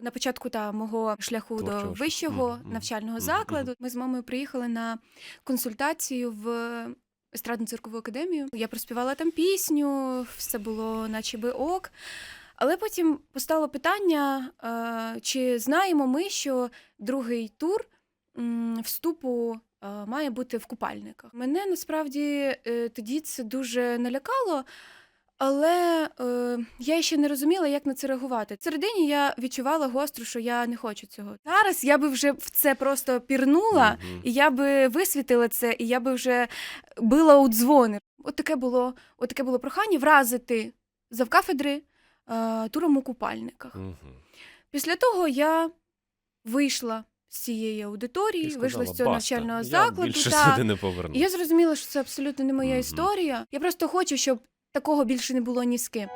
На початку та мого шляху до Творчого шляху. вищого мгм, навчального закладу ми з мамою приїхали на консультацію в естрадно циркову академію. Я проспівала там пісню, все було наче би ок. Але потім постало питання, е, чи знаємо ми, що другий тур вступу е, має бути в купальниках. Мене насправді е, тоді це дуже налякало. Але е, я ще не розуміла, як на це реагувати. Всередині я відчувала гостро, що я не хочу цього. Зараз я би вже в це просто пірнула, Мгм. і я би висвітила це, і я би вже била у дзвони. От таке було, от таке було прохання вразити завкафедри е, туром у купальниках. Мгм. Після того я вийшла з цієї аудиторії, вийшла з цього «Баста, навчального я закладу. більше та, сюди не і я зрозуміла, що це абсолютно не моя Мгм. історія. Я просто хочу, щоб такого більше не було ні з ким.